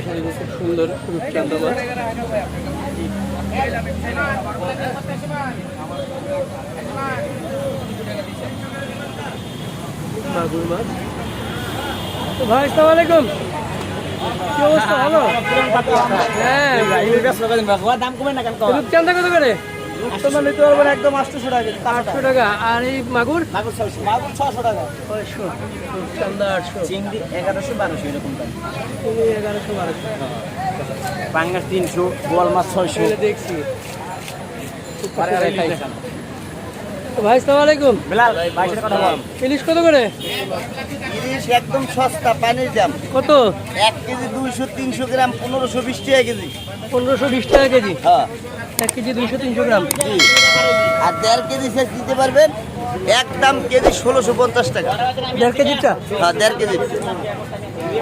দেখুন খুব সুন্দর রূপচাঁদা মাছ মাগুর মাছ। তো ভাই আসসালামু আলাইকুম। কি অবস্থা ভালো? হ্যাঁ দাম কমে না কেন রূপচাঁদা কত করে? তোমার নিতে পারবেন একদম আটশোশো টাকা আটশো টাকা। আর এই মাগুর? মাগুর ছয়শো। মাগুর ছশো টাকা। ছয়শো আটশো। চিংড়ি এগারোশো বারোশো এরকম তুমি এগারোশো বারোশো। পাঙ্গাস তিনশো বোয়াল মাছ ছয়শো। দেখছি। ভাই সালাম আলাইকুম। বেলাল বাইশের কথা বল। ইলিশ কত করে? ইলিশ একদম সস্তা পানির দাম। কত? এক কেজি দুইশো তিনশো গ্রাম পনেরোশো বিশ টাকা কেজি। পনেরোশো বিশ টাকা কেজি। হ্যাঁ। এক কেজি দুইশো তিনশো গ্রাম। আর দেড় কেজি সেচ দিতে পারবেন এক দাম কেজি ষোলোশো পঞ্চাশ টাকা। দেড় কেজিটা হ্যাঁ দেড় কেজি।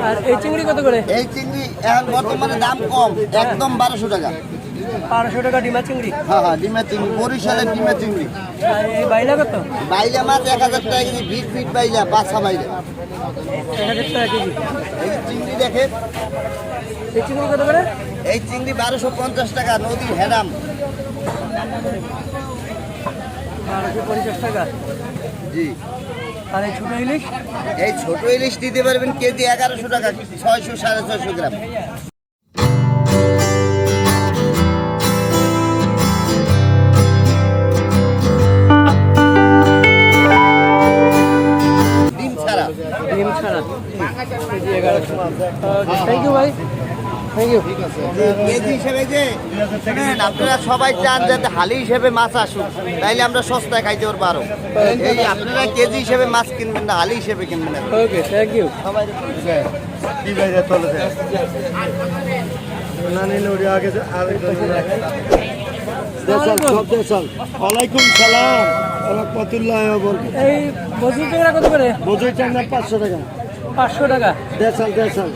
আর এই চিংড়ি কত করে? এই চিংড়ি এখন বর্তমানে দাম কম একদম বারোশো টাকা। বারোশো টাকা ডিমা চিংড়ি। হ্যাঁ হ্যাঁ ডিমের চিংড়ি বরিশালের ডিমের চিংড়ি। এই বাইলা কত? বাইলা মাছ এক হাজার টাকা কেজি ভিট ভিট বাইলা বাছা বাইলা। এক হাজার টাকা কেজি। এই চিংড়ি দেখেন এই চিংড়ি কত করে? এই চিংড়ি বারোশো পঞ্চাশ টাকা নদীর হেরাম। বারোশো পঞ্চাশ টাকা। জি। আর এই ছোটো ইলিশ? এই ছোট ইলিশ দিতে পারবেন কেজি এগারোশো টাকা ছয়শো সাড়ে ছয়শো গ্রাম। থ্যাংক ইউ ভাই. থ্যাংক ইউ কেজি হিসেবে যে আপনারা সবাই চান যাতে হালি হিসেবে মাছ আসুক তাইলে আমরা সস্তায় খাইতে আরও। এই আপনারা কেজি হিসেবে মাছ কিনবেন না হালি হিসেবে কিনবেন না। ওকে থ্যাংক ইউ সবাই ওয়ালাইকুম সালাম। রহমতুল্লাহ এই কত করে? পাঁচশো টাকা। পাঁচশো টাকা। দেড়শাল দেড়শাল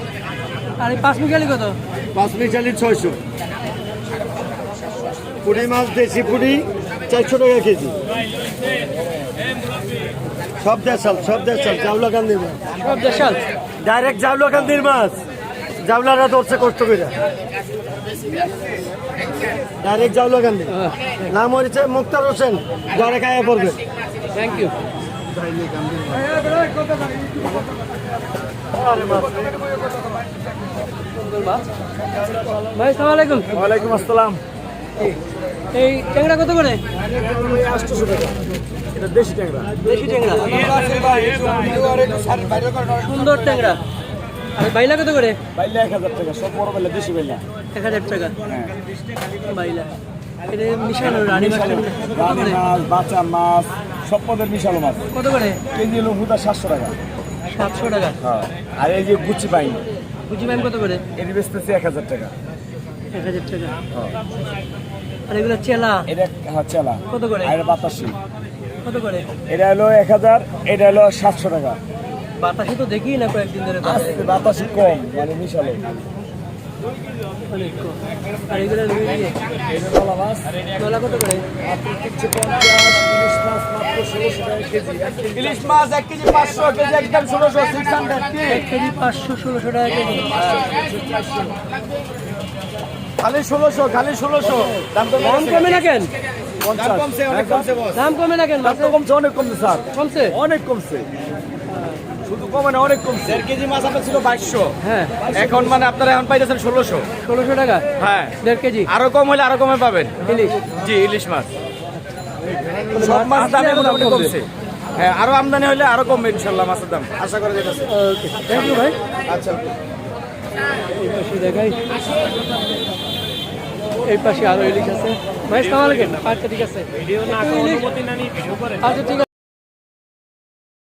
আর এই পাঁচ মিশালি কত? পাঁচ মিশালি ছয়শো। পুরি মাছ দেশি পুরি চারশো টাকা কেজি। সব দেড়শাল সব দেড়শাল জাউলা কান্দির মাছ। সব দেশাল? ডাইরেক্ট জাউলা কান্দির মাছ। জাউলারা ধরছে কষ্ট করে। ডাইরেক্ট জাউলা কান্দি নাম হয়েছে মুক্তার হোসেন। ঘরে খাইয়া পড়বে। থ্যাংক ইউ ভাই সালাম আলাইকুম ওয়ালাইকুম আসসালাম এই ট্যাংরা কত করে এটা দেশি ট্যাংরা দেশি ট্যাংরা সুন্দর ট্যাংরা আর বাইলা কত করে বাইলে এক হাজার টাকা সব বড় বাইলে দেশি বাইলা এক হাজার টাকা বাইলা রানী মাছ রানী করে? মাছ বাচ্চা মাছ সব পদের মিশালো মাছ। কত করে? কেজি হলো হুদা সাতশো টাকা। সাতশো টাকা? হ্যাঁ আর এই যে গুচি পাই বুঝি ম্যাম কত করে? এটি বেচতেছি এক হাজার টাকা। এক হাজার টাকা। আর এগুলো চেলা? এটা হ্যাঁ চেলা। কত করে? আর বাতাসি। কত করে? এটা হলো এক হাজার এটা হলো সাতশো টাকা। বাতাসে তো দেখি না কয়েকদিন ধরে। বাতাসি কম মানে মিশালো। আর এগুলো কত করে? ইলিশ মাছ ষোলোশো এক কেজি পাঁচশো কেজি একদম ষোলোশো সিক্স হান্ড্রেড এক কেজি পাঁচশো ষোলোশো টাকা কেজি। খালি ষোলোশো খালি ষোলোশো। দাম কমে না কেন? কমছে অনেক কমছে দাম কমে না কেন? দাম কমছে অনেক কমছে স্যার। কমছে? অনেক কমছে। শুধু কমে না অনেক কমছে। দেড় কেজি মাছ আপনার ছিল বাইশশো। হ্যাঁ। এখন মানে আপনারা এখন পাইতেছেন ষোলোশো। ষোলোশো টাকা? হ্যাঁ। দেড় কেজি? আরও কম হলে আরও কমে পাবেন। ইলিশ? জি ইলিশ মাছ। সব মাছ দামে মোটামুটি কমছে। হ্যাঁ আরও আমদানি হলে আরও কমবে ইনশাল্লাহ মাছের দাম। আশা করা যেতেছে ওকে থ্যাংক ইউ ভাই। আচ্ছা। এই পাশে দেখাই। এই পাশে আরও ইলিশ আছে। ভাই সালাম আলাইকুম। আচ্ছা ঠিক আছে। ভিডিও না আচ্ছা ঠিক আছে।